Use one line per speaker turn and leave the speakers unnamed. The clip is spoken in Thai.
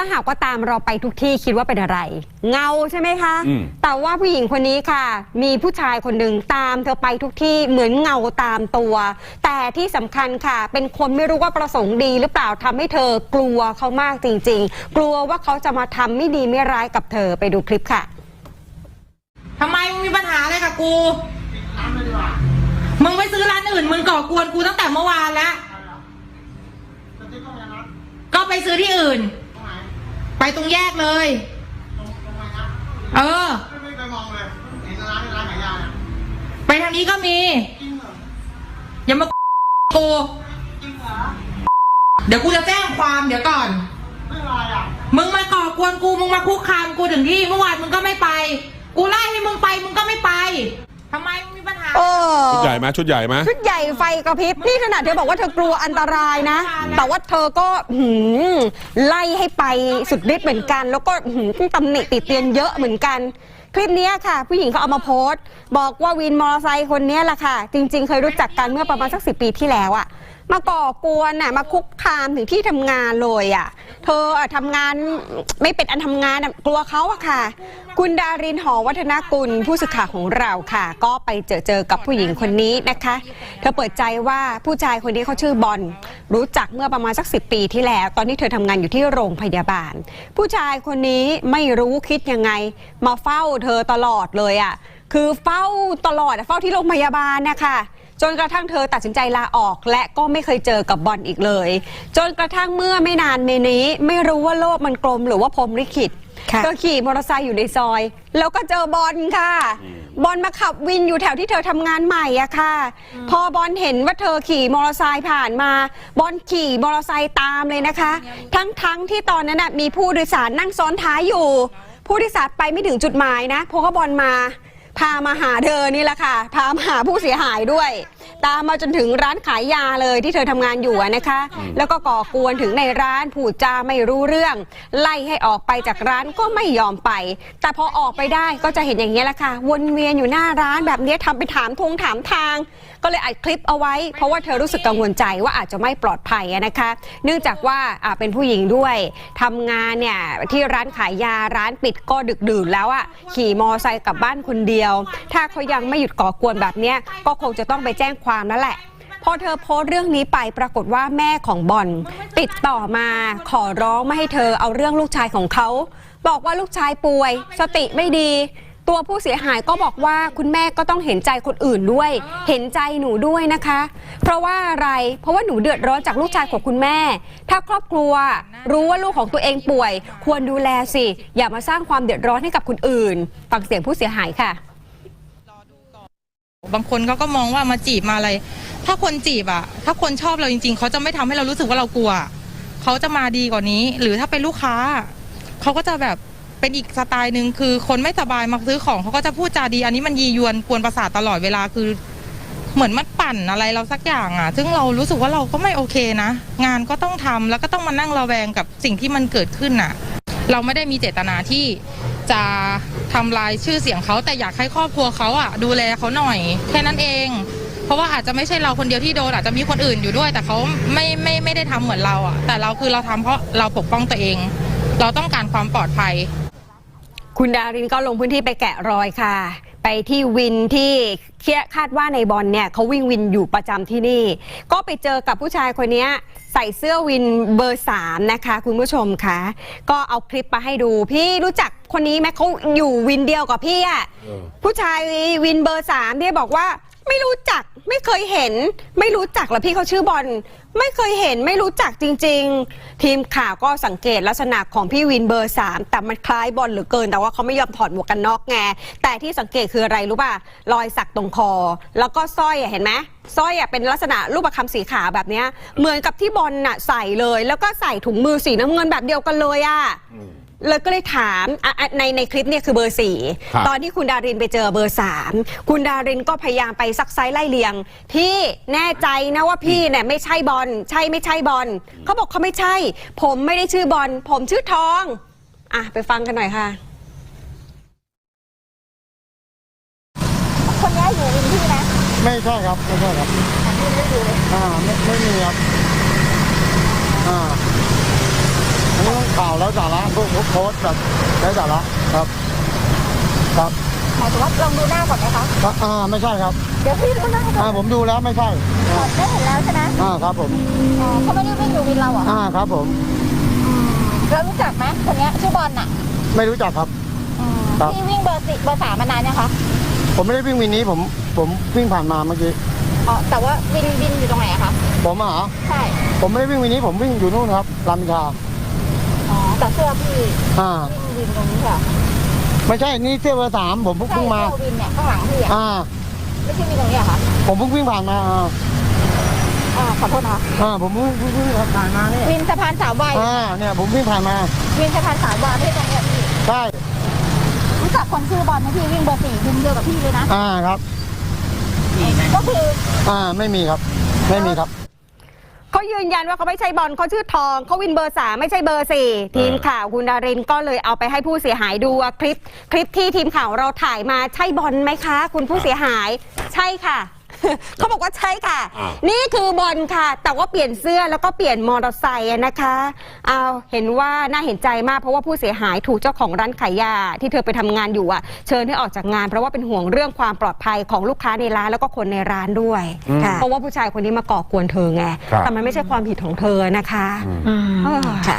ถ้าหากว่าตามเราไปทุกที่คิดว่าเป็นอะไร เงาใช่ไหมคะ
อืม
แต่ว่าผู้หญิงคนนี้ค่ะ มีผู้ชายคนหนึ่งตามเธอไปทุกที่เหมือนเงาตามตัว แต่ที่สำคัญค่ะ เป็นคนไม่รู้ว่าประสงค์ดีหรือเปล่าทำให้เธอกลัวเขามากจริง ๆ กลัวว่าเขาจะมาทำไม่ดีไม่ร้ายกับเธอไปดูคลิปค่ะ
ทำไมมึงมีปัญหาอะไรกับกู มึงไปซื้อร้านอื่น มึงก่อกวนกูตั้งแต่เมื่อวานแล้ว ก็ไปซื้อที่อื่น ไปตรงแยกเลย เออ
ไม่ไปมองเลยเห็นร้านร้านขายยาเนี่ย
ไปทางนี้ก็มี
จริงเหรอ
อย่ามากู
จริงเหรอ
เดี๋ยวกูจะแจ้งความเดี๋ยวก่อน
ไม่เป็นไรอะ
มึงมาก่อกวนกูมึงมาคุกคามกูถึงที่เมื่อวานมึงก็ไม่ไป กูไล่ให้มึงไปมึงก็ไม่ไปทำไมมึง มีปัญหา
โอ้
ชุดใหญ่ไหมชุดใหญ่ไหม
ชุดใหญ่ไฟกระพริบนี่ขนาดเธอบอกว่าเธอกลัวอันตรายนะ แต่ว่าเธอก็หืมไล่ให้ไปสุดฤทธิ์เหมือนกัน แล้วก็หืมตำหนิติเตียนเยอะเหมือนกัน คลิปเนี้ยค่ะ ผู้หญิงเขาเอามาโพสต์ บอกว่าวินมอเตอร์ไซค์คนเนี้ยแหละค่ะ จริง ๆ เคยรู้จักกันเมื่อประมาณสักสิปีที่แล้วอะ มาก่อกวนน่ะมาคุกคามถึงที่ทำงานเลยอะ เธออะทำงานไม่เป็นอันทำงานอะกลัวเขาอะค่ะ คุณดารินหอวัฒนกุลผู้สื่อข่าวของเราค่ะ ก็ไปเจอเจอกับผู้หญิงคนนี้นะคะ เธอเปิดใจว่าผู้ชายคนนี้เขาชื่อบอลรู้จักเมื่อประมาณสักสิปีที่แล้ว ตอนนี้เธอทำงานอยู่ที่โรงพยาบาล ผู้ชายคนนี้ไม่รู้คิดยังไง มาเฝ้าเธอตลอดเลยอะคือเฝ้าตลอดอะเฝ้าที่โรงพยาบาลนะคะ จนกระทั่งเธอตัดสินใจลาออก และก็ไม่เคยเจอกับบอลอีกเลย จนกระทั่งเมื่อไม่นานในนี้ไม่รู้ว่าโลกมันกลมหรือว่าพรหมลิขิต
ค่ะ
ก็ขี่มอเตอร์ไซค์อยู่ในซอย แล้วก็เจอบอลค่ะ บอลมาขับวินอยู่แถวที่เธอทำงานใหม่อะค่ะ พอบอลเห็นว่าเธอขี่มอเตอร์ไซค์ผ่านมา บอลขี่มอเตอร์ไซค์ตามเลยนะคะ ทั้งๆที่ตอนนั้นน่ะมีผู้โดยสารนั่งซ้อนท้ายอยู่ ผู้โดยสารไปไม่ถึงจุดหมายนะเพราะว่าบอลมา พามาหาเธอนี่แหละค่ะ พามาหาผู้เสียหายด้วย ตามมาจนถึงร้านขายยาเลยที่เธอทำงานอยู่อะนะคะ แล้วก็ก่อกวนถึงในร้านผูดจาไม่รู้เรื่อง ไล่ให้ออกไปจากร้านก็ไม่ยอมไป แต่พอออกไปได้ก็จะเห็นอย่างนี้ยแหละค่ะ วนเวียนอยู่หน้าร้านแบบนี้ทำไปถามทงถามทาง ก็เลยอัดคลิปเอาไว้ เพราะว่าเธอรู้สึกกังวลใจว่าอาจจะไม่ปลอดภัยอะนะคะ เนื่องจากว่าอ่าเป็นผู้หญิงด้วยทำงานเนี่ยที่ร้านขายยาร้านปิดก็ดึกดื่นแล้วอะขี่มอไซค์กลับบ้านคนเดียว ถ้าเขายังไม่หยุดก่อกวนแบบเนี้ยก็คงจะต้องไปแจ้งความนั่นแหละ พอเธอโพสต์เรื่องนี้ไปปรากฏว่าแม่ของบอลติดต่อมาขอร้องไม่ให้เธอเอาเรื่องลูกชายของเขา บอกว่าลูกชายป่วย สติไม่ดี ตัวผู้เสียหายก็บอกว่าคุณแม่ก็ต้องเห็นใจคนอื่นด้วย เห็นใจหนูด้วยนะคะ เพราะว่าอะไรเพราะว่าหนูเดือดร้อนจากลูกชายของคุณแม่ ถ้าครอบครัว รู้ว่าลูกของตัวเองป่วย ควรดูแลสิ อย่ามาสร้างความเดือดร้อนให้กับคนอื่นฟังเสียงผู้เสียหายค่ะ
บางคนเขาก็มองว่ามาจีบมาอะไร ถ้าคนจีบอะถ้าคนชอบเราจริง ๆ เขาจะไม่ทำให้เรารู้สึกว่าเรากลัว เขาจะมาดีกว่านี้ หรือถ้าเป็นลูกค้า เขาก็จะแบบเป็นอีกสไตล์หนึ่งคือคนไม่สบายมาซื้อของเขาก็จะพูดจาดี อันนี้มันยียวนกวนประสาทตลอดเวลาคือ เหมือนมันปั่นอะไรเราสักอย่างอะซึ่งเรารู้สึกว่าเราก็ไม่โอเคนะ งานก็ต้องทำแล้วก็ต้องมานั่งระแวงกับสิ่งที่มันเกิดขึ้นน่ะเราไม่ได้มีเจตนาที่ จะทำลายชื่อเสียงเขาแต่อยากให้ครอบครัวเขาอะดูแลเขาหน่อยแค่นั้นเอง เพราะว่าอาจจะไม่ใช่เราคนเดียวที่โดนอาจจะมีคนอื่นอยู่ด้วย แต่เขาไม่ไม่ไม่ได้ทำเหมือนเราอะ แต่เราคือเราทำเพราะเราปกป้องตัวเอง เราต้องการความปลอดภัย
คุณดารินก็ลงพื้นที่ไปแกะรอยค่ะ ไปที่วินที่คาดว่าในบอลเนี่ยเขาวิ่งวินอยู่ประจำที่นี่ ก็ไปเจอกับผู้ชายคนเนี้ยใส่เสื้อวินเบอร์สามนะคะคุณผู้ชมคะก็เอาคลิปมาให้ดูพี่รู้จักคนนี้ไหมเขาอยู่วินเดียวกับพี่อะ
เออ
ผู้ชายวินเบอร์สามที่บอกว่า ไม่รู้จักไม่เคยเห็น ไม่รู้จักแล้วพี่เขาชื่อบอลไม่เคยเห็นไม่รู้จักจริง ๆ ทีมข่าวก็สังเกตลักษณะของพี่วินเบอร์สามแต่มันคล้ายบอลเหลือเกิน แต่ว่าเขาไม่ยอมถอดหมวกกันน็อกไงแต่ที่สังเกตคืออะไรรู้ป่ะรอยสักตรงคอ แล้วก็สร้อยเห็นไหมสร้อยเป็นลักษณะรูปประคำสีขาวแบบนี้เหมือนกับที่บอลน่ะใส่เลย แล้วก็ใส่ถุงมือสีน้ำเงินแบบเดียวกันเลยอะ เลยก็เลยถามอะอะในในคลิปเนี่ยคือเบอร์สี่
ครับ
ตอนที่คุณดารินไปเจอเบอร์สามคุณดารินก็พยายามไปซักไซไล่เลียง พี่แน่ใจนะว่าพี่เนี่ยไม่ใช่บอลใช่ไม่ใช่บอลเขาบอกเขาไม่ใช่ ผมไม่ได้ชื่อบอลผมชื่อทอง อะไปฟังกันหน่อยค่ะ
คนนี้อยู่วินพี่นะ
ไม่ใช่ครับไม่ใช่ครับ อ่าไม่ไม่มีครับ อ่า ทั้ง
ข่าวแล้วสาระพวกโพสต์แบบไร้สาระครับ ครับ
หมายถึงว่าลองดูหน้าก่อนไหมคะ
อ่าไม่ใช่ครับ
เดี๋ยวพี่ดูหน้าก่
อ่า
น
ผมดูแล้วไม่ใช่
ได้เห็นแล้วใช่ไหม
อ่าครับผม
อ๋อเขาไม่ได้วิ่งอยู่วินเราเหรอ
อ่าครับผม
เรารู้จักไหมคนเนี้ยชื่อบอลน่ะ
ไม่รู้จักครับ
อืม
ครับ
พี่วิ่งเบอร์สิเบอร์สามมานานยังคะ
ผมไม่ได้วิ่งวินนี้ผมผมวิ่งผ่านมาเมื่อกี้
อ๋อแต่ว่าวินวินอยู่ตรงไหนอะคะ
ผมอะเหรอ
ใช่
ผมไม่ได้วิ่งวินนี้ผมวิ่งอยู่นู่นครับรามอินทรา
อ๋อแต่เสื้อพี่
อ่า
วิ่งวินตรงนี้ค่ะ
ไม่ใช่นี่เสื้อเบอร์สามผมเพิ่ง
ใช่
เพิ่งมา
เสื้อวินเนี่ยข้างหลังพี่อะ
อ่า
ไม่ใช่วินตรงนี้เหรอะคะ
ผมเพิ่งวิ่งผ่านมาอ่า
อ่าขอโทษนะคะ
อ่าผมเพิ่งเพิ่งวิ่งผ่านมาเนี่ย
วินสะพานสามวาย
อ่าเนี่ยผมวิ่งผ่านมา
วินสะพานสามวายที่ตรงเนี้ยพี่
ใช่
รู้จักคนชื่อบอลไหมพี่วิ่งเบอร์สี่วินเดียวกับพี่เลยนะ
อ่าครับ
ก็คือ
อ่าไม่มีครับ ไม่มีครับ
เขายืนยันว่าเขาไม่ใช่บอลเขาชื่อทองเขาวินเบอร์สามไม่ใช่เบอร์สี่ทีมข่าวคุณดารินก็เลยเอาไปให้ผู้เสียหายดูอะคลิป คลิปที่ทีมข่าวเราถ่ายมาใช่บอลไหมคะ คุณผู้เสียหาย ใช่ค่ะ เขาบอกว่าใช่ค่ะ
อ้าว
นี่คือบอลค่ะ แต่ว่าเปลี่ยนเสื้อแล้วก็เปลี่ยนมอเตอร์ไซค์อะนะคะเอาเห็นว่าน่าเห็นใจมากเพราะว่าผู้เสียหายถูกเจ้าของร้านขายยาที่เธอไปทำงานอยู่อะเชิญให้ออกจากงานเพราะว่าเป็นห่วงเรื่องความปลอดภัยของลูกค้าในร้านแล้วก็คนในร้านด้วย
อืม
เพราะว่าผู้ชายคนนี้มาก่อกวนเธอไง
ครับ
แต่มันไม่ใช่ความผิดของเธอนะคะ
อืม
เออ ค่ะ